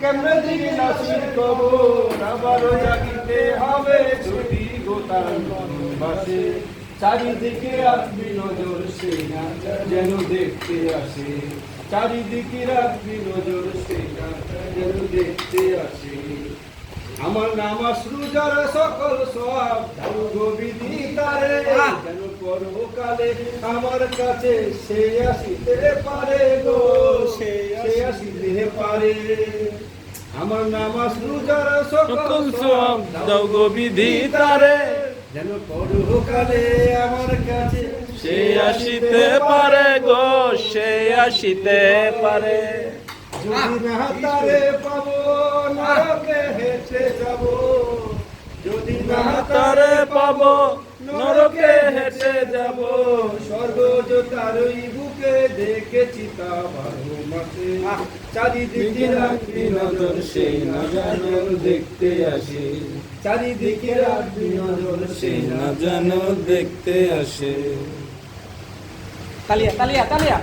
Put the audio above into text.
কেমনে দিকে নাসির কবর? আবারও জাগিতে হবে ছুটি গোতার বাসে চারিদিকে রাখবি নজর সে যেন দেখতে আসে। চারিদিকে রাখবি নজর সে যেন দেখতে আসে। আমার নাম আশ্রু যারা সকল সব বিধি তারে যেন পরকালে আমার কাছে সে আসিতে পারে গো। পারে। আমার নাম আশ্রু সকল সব সব দাও গো বিধি তারে। যেন পরকালে আমার কাছে সে আসিতে পারে গো সে আসিতে পারে। যদি না তারে পাবো নরকে হেঁটে যাব। যদি না তারে পাবো নরকে হেঁটে যাব। স্বর্গ তারই বুকে দেখেছি তা ভালো মাসে চারিদিকে রাখবি নজর সেই না দেখতে আসে। চারিদিকে রাখবি নজর সেই দেখতে আসে। তালিয়া তালিয়া তালিয়া।